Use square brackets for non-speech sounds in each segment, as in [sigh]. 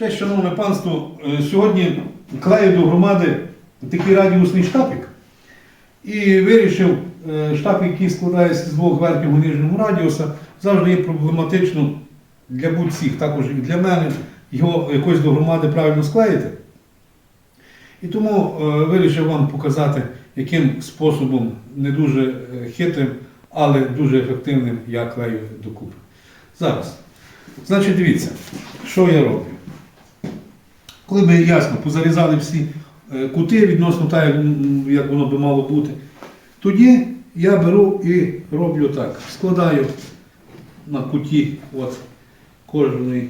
Честь, шановне панство, е, сьогодні клею до громади такий радіусний штапик. І вирішив, е, штапик, який складається з двох верхнього нижнього радіуса, завжди є проблематично для будь-всіх, також і для мене, його якось до громади правильно склеїти. І тому е, вирішив вам показати, яким способом, не дуже хитрим, але дуже ефективним я клею докупи. Зараз. Значить, дивіться, що я роблю. Коли ми ясно позарізали всі е, кути відносно так, як, воно би мало бути, тоді я беру і роблю так. Складаю на куті от, кожної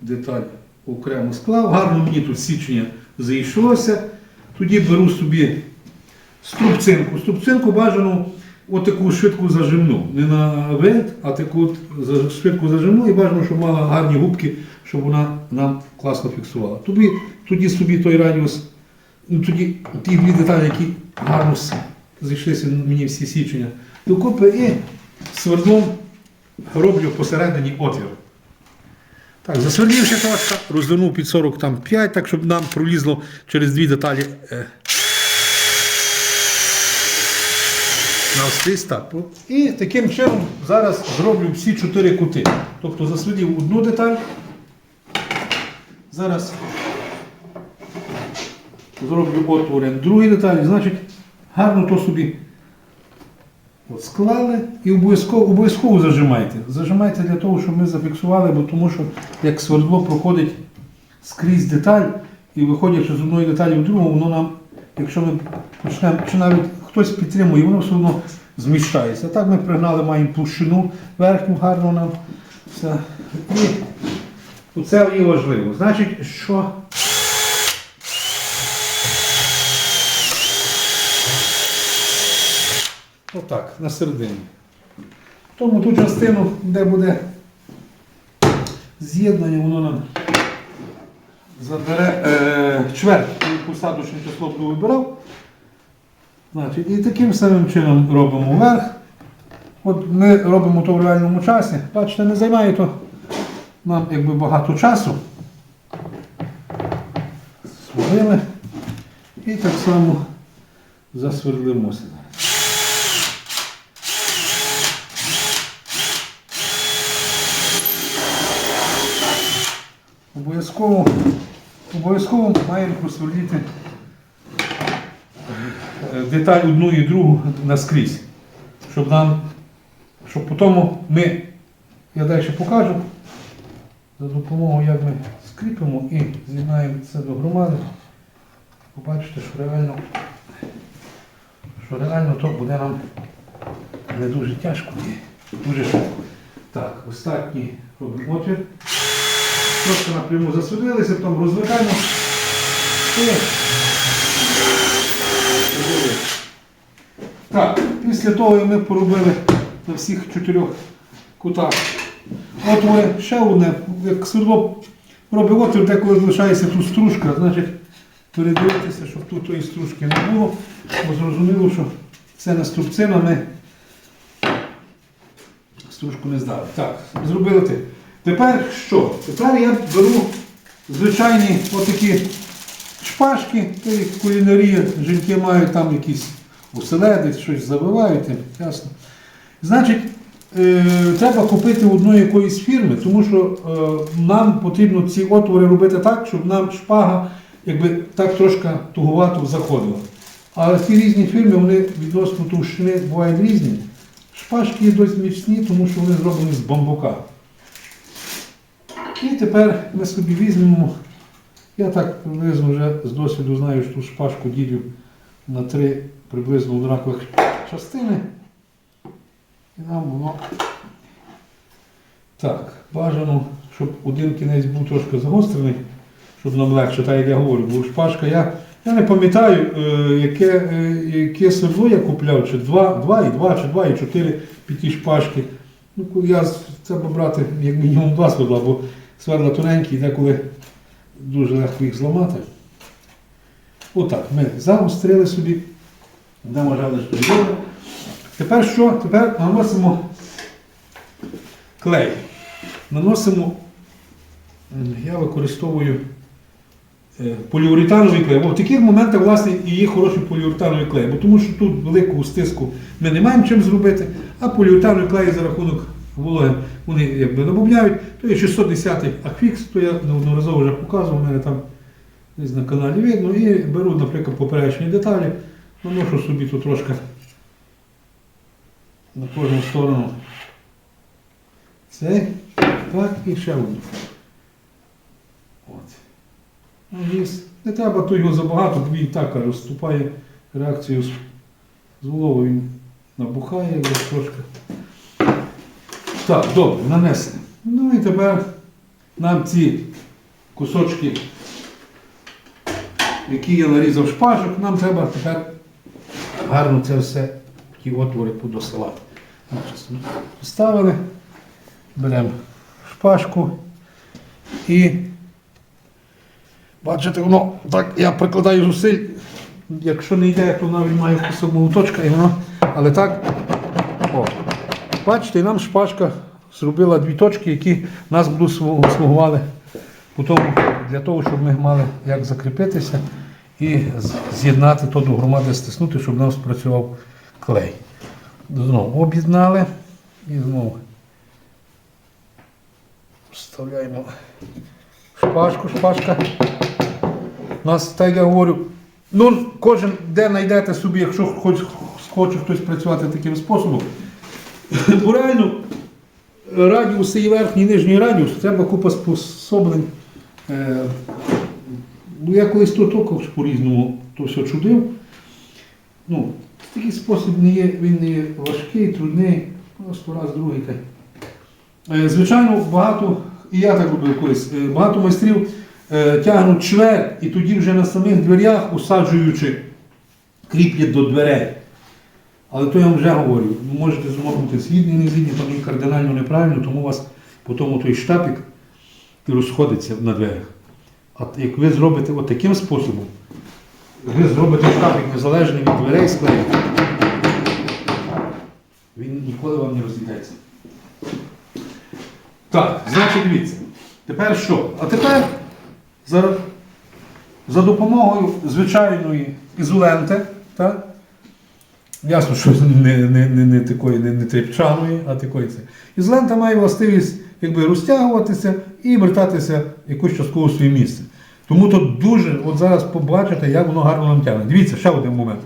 деталь окремо склав. Гарно мені тут січення зайшлося. Тоді беру собі струбцинку. Струбцинку бажано отаку швидку зажимну. Не на винт, а таку швидку зажимну і бажано, щоб мала гарні губки, щоб вона нам класно фіксувала. Тоді, тоді собі той радіус, ну тоді ті дві деталі, які гарно зійшлися мені всі січення докупи і свердлом роблю посередині отвір. Так, засвердівши трошки, розвернув під 45, так щоб нам пролізло через дві деталі. е, Навскрізь так. І таким чином зараз зроблю всі чотири кути. Тобто засвідів одну деталь. Зараз зроблю отвори другій деталі. Значить, гарно то собі от склали і обов'язково обов'язково зажимайте. Зажимайте для того, щоб ми зафіксували, бо тому що як свердло проходить скрізь деталь і виходячи з одної деталі в другу, воно нам, якщо ми почнемо, чи навіть хтось підтримує, воно все одно зміщається. Так ми пригнали, маємо площину верхню гарну нам. Все. І це є важливо. Значить, що Отак, на середині. Тому ту частину, де буде з'єднання, воно нам забере е, чверть, яку садочне число вибирав. Значить, і таким самим чином робимо вверх. От ми робимо то в реальному часі. Бачите, не займає то нам якби багато часу. Сварили. І так само засвердлимося. Обов'язково, обов'язково маємо просверліти е, деталь одну і другу наскрізь, щоб нам, щоб потім ми, я далі покажу, за допомогою, як ми скріпимо і з'єднаємо це до громади, побачите, що реально, що реально то буде нам не дуже тяжко і дуже швидко. Так, останній робимо отвір. Трошки напряму засудилися, потім розвикаємо. І робили. Так, після того ми поробили на всіх чотирьох кутах. Отвори, ще одне, як свердло робить отвір, деколи залишається тут стружка, значить передивитися, щоб тут тої стружки не було, бо зрозуміло, що це не струбцина, ми стружку не здали. Так, зробили ти. Тепер що? Тепер я беру звичайні отакі шпажки, то як кулінарія, жінки мають там якісь оселедець, щось забивають, ясно. Значить, е, треба купити одної якоїсь фірми, тому що е, нам потрібно ці отвори робити так, щоб нам шпага якби так трошки туговато заходила. А ці різні фірми, вони відносно товщини бувають різні. Шпажки є досить міцні, тому що вони зроблені з бамбука. І тепер ми собі візьмемо, я так приблизно вже з досвіду знаю, що шпажку ділю на три приблизно однакових частини. І нам воно так, бажано, щоб один кінець був трошки загострений, щоб нам легше, так як я говорю, бо шпажка, я, я не пам'ятаю, е, яке, е, яке свердло я купляв, чи 2, 2 і 2, чи 2 і 4 під ті шпажки. Ну, я треба брати як мінімум два свердла, бо свердла тоненькі, деколи дуже легко їх зламати. Отак, ми загострили собі, де вважали, що добре. Тепер що? Тепер наносимо клей. Наносимо я використовую е, поліуретановий клей. Бо в таких моментах, власне, і є хороший поліуретановий клей, бо тому що тут велику стиску ми не маємо чим зробити, а поліуретановий клей за рахунок вологи вони якби набавляють. То є 610 Акфікс, то я неодноразово вже показував, у мене там десь на каналі видно. І беру, наприклад, поперечні деталі, наношу собі тут трошки на кожну сторону. Цей, так, і ще одну. От. Наніс. Не треба то його забагато, бо він так каже, вступає реакцію з, головою, він набухає трошки. Так, добре, нанесли. Ну і тепер нам ці кусочки, які я нарізав шпажок, нам треба тепер гарно це все, ті отвори подосилати. Значить, Поставили, беремо шпажку і бачите, воно так я прикладаю зусиль. Якщо не йде, то навіть має кусок молоточка і воно. Але так. О. Бачите, нам шпажка зробила дві точки, які нас будуть слугували для того, щоб ми мали як закріпитися і з'єднати то до громади, стиснути, щоб у нас працював клей. Знову об'єднали і знову вставляємо шпажку, шпажка. У нас, так я говорю, ну, кожен де знайдете собі, якщо хоч, хоче хтось працювати таким способом. Бо реально радіус і верхній і нижній радіус, треба купа способлень. Е, ну, я колись то тільки по-різному то все чудив. Ну, такий спосіб не є, він не є важкий, трудний, просто раз, другий. та й. Е, Звичайно, багато, і я так робив колись, е, багато майстрів е, тягнуть чверть і тоді вже на самих дверях, усаджуючи, кріплять до дверей. Але то я вам вже говорю, ви можете змогнути згідні, не згідні, там кардинально неправильно, тому у вас потім той штапік розходиться на дверях. А як ви зробите от таким способом, ви зробите штапік незалежний від дверей склеїти, він ніколи вам не розійдеться. Так, значить дивіться. Тепер що? А тепер за, за допомогою звичайної ізоленти, так? Ясно, що не, не, не, не такої не, не тріпчаної, а такої це. Ізолента має властивість якби, розтягуватися і вертатися якусь частково своє місце. Тому тут дуже, от зараз побачите, як воно гарно нам тягне. Дивіться, ще один момент.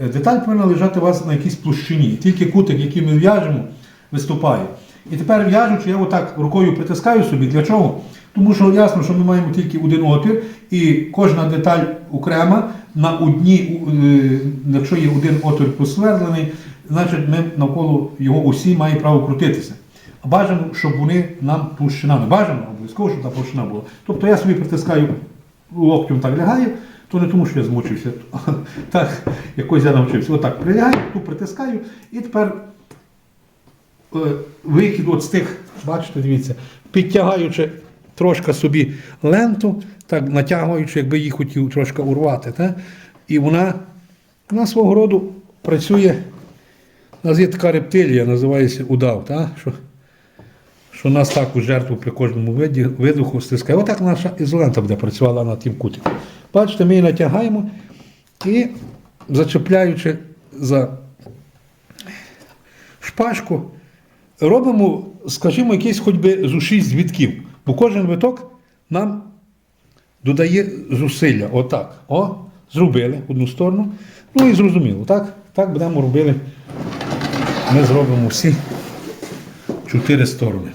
Е, Деталь повинна лежати у вас на якійсь площині. Тільки кутик, який ми в'яжемо, виступає. І тепер в'яжучи, я отак рукою притискаю собі. Для чого? Тому що ясно, що ми маємо тільки один отвір, і кожна деталь окрема на одній, е, якщо є один отвір посверлений, значить ми навколо його усі має право крутитися. Бажано, щоб вони нам площинами. Бажано, обов'язково, щоб та площина була. Тобто я собі притискаю локтем так лягаю, то не тому, що я змучився, [laughs] так якось я навчився. Отак прилягаю, тут притискаю, і тепер е, вихід от з тих, бачите, дивіться, підтягаючи трошки собі ленту, так натягуючи, якби її хотів трошки урвати. Так? І вона, вона свого роду працює. У нас є така рептилія, називається удав, так? Що, що нас так у жертву при кожному виді, видуху стискає. Отак наша ізолента буде працювала на тим кутику. Бачите, ми її натягаємо і зачепляючи за шпажку, робимо, скажімо, якийсь хоч би з 6 вітків. Бо кожен виток нам додає зусилля. Отак. О, зробили одну сторону. Ну і зрозуміло, так? Так будемо робити. Ми зробимо всі чотири сторони.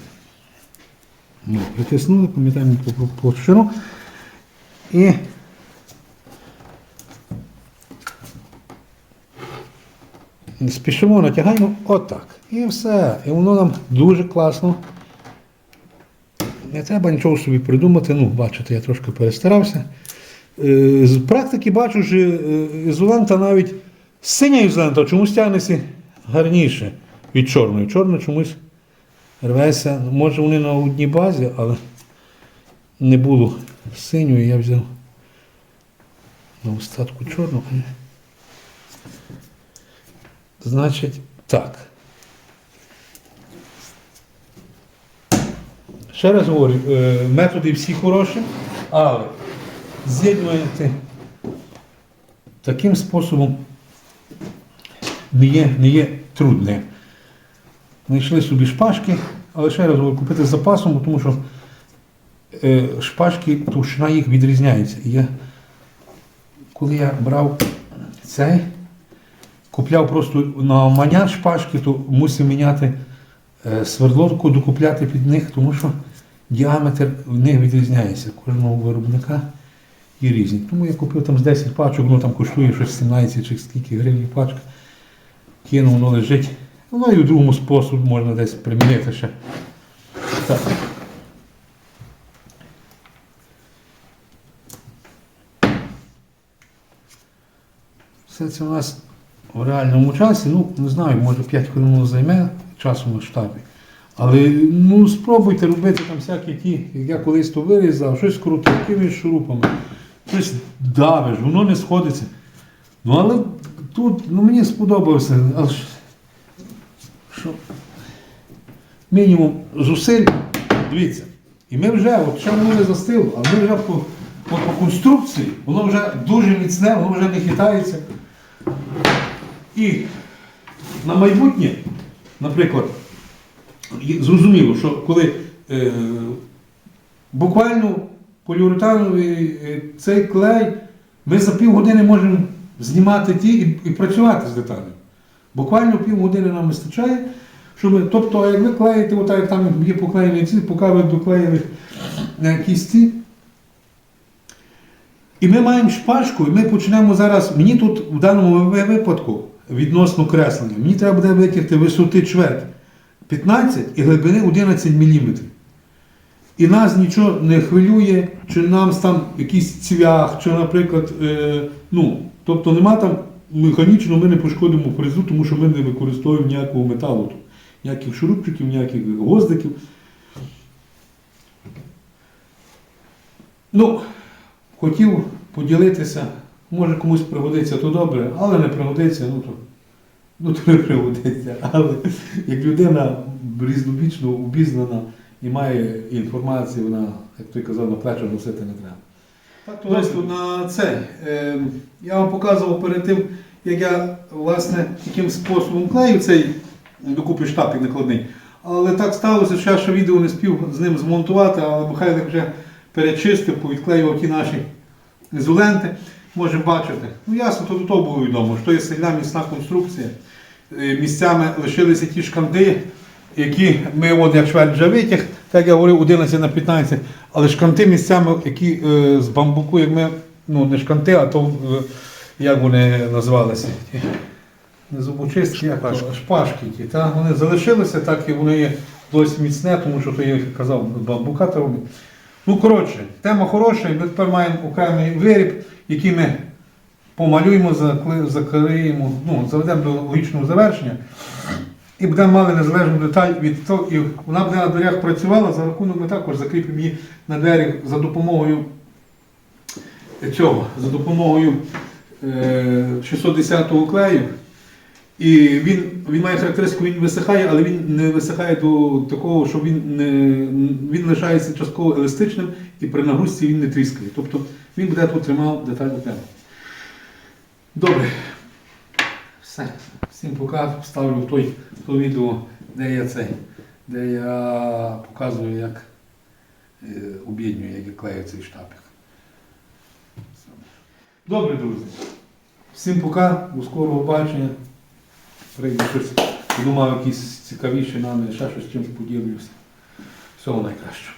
Ну, притиснули, пам'ятаємо площину. І спішимо, натягаємо отак. І все. І воно нам дуже класно. Не треба нічого собі придумати. Ну, бачите, я трошки перестарався. Е, З практики бачу, що е, ізолента навіть синя ізолента чомусь тягнеться гарніше від чорної. Чорна чомусь рветься. Може вони на одній базі, але не було синьої, я взяв на остатку чорного. Значить, так. ще раз говорю, е, методи всі хороші, але з'єднувати таким способом не є, не є трудним. Знайшли собі шпажки, але ще раз говорю, купити з запасом, тому що е, шпажки, товщина їх відрізняється. І я, коли я брав цей, купляв просто на маняр шпажки, то мусив міняти е, свердловку, докупляти під них, тому що діаметр в них відрізняється. Кожного виробника і різні. Тому я купив там з 10 пачок, воно там коштує щось 17 чи скільки гривень пачка. Кинув, воно лежить. Воно і в другому способі можна десь примінити ще. Так. Все це у нас в реальному часі, ну, не знаю, може 5 хвилин займе часу на штабі. Але ну, спробуйте робити там всякі ті, як я колись то вирізав, щось крутив, якимись шурупами, щось давиш, воно не сходиться. Ну але тут ну, мені сподобався. Але ж- що мінімум зусиль, дивіться. І ми вже, от ще воно не застило, а ми вже по, по, по конструкції, воно вже дуже міцне, воно вже не хитається. І на майбутнє, наприклад, зрозуміло, що коли е, буквально поліуретановий е, цей клей, ми за півгодини можемо знімати ті і, і працювати з деталями. Буквально півгодини нам вистачає, щоб тобто, як ви клеїте, отак, як там є поклеєні ці, поки ви доклеїли е, кісті. І ми маємо шпажку, і ми почнемо зараз. Мені тут в даному випадку відносно креслення, мені треба буде витягти висоти чверть 15 і глибини 11 мм. І нас нічого не хвилює, чи нам там якийсь цвях, чи, наприклад, е, ну, тобто нема там механічно ми не пошкодимо фрезу, тому що ми не використовуємо ніякого металу, тут. Ніяких шурупчиків, ніяких гвоздиків. Ну, хотів поділитися, може комусь пригодиться, то добре, але не пригодиться, ну то, ну, то не пригодиться. [laughs] Але як людина різнобічно обізнана і має інформацію, вона, як той казав, на плечах носити не треба. Так, товариство, на це. Е, я вам показував перед тим, як я власне яким способом клею цей докупи штапик накладний. Але так сталося, що я ще відео не спів з ним змонтувати, але Михайлик вже перечистив, повідклеював ті наші ізоленти. Можемо бачити. Ну ясно, то до того було відомо, що є сильна міцна конструкція. Е, Місцями лишилися ті шканти, які ми, от як швель вже витяг, так я говорив, 11 на 15, але шканти місцями, які е, з бамбуку, як ми, ну не шканти, а то е, як вони називалися? Не зубочистки, як то, шпажки ті. Та? Вони залишилися, так і вони є досить міцне, тому що то я казав, бамбука роблять. Ну, коротше, тема хороша, і ми тепер маємо окремий виріб, який ми помалюємо, закриємо, ну, заведемо до логічного завершення. І будемо мали незалежну деталь від того, і вона буде на дверях працювала, за рахунок ми також закріпимо її на двері за допомогою цього, за допомогою е, 610-го клею. І він, він має характеристику, він висихає, але він не висихає до такого, що він, не, він лишається частково еластичним і при нагрузці він не тріскає. Тобто він буде тут тримав деталь окремо. Добре. Все. Всім пока. Ставлю в той, в відео, де я цей, де я показую, як е, об'єднюю, як я клею цей штапик. Добре, друзі. Всім пока, до скорого бачення. Прийду щось, думав якісь цікавіші нами, ще щось чимось поділюся. Всього найкращого.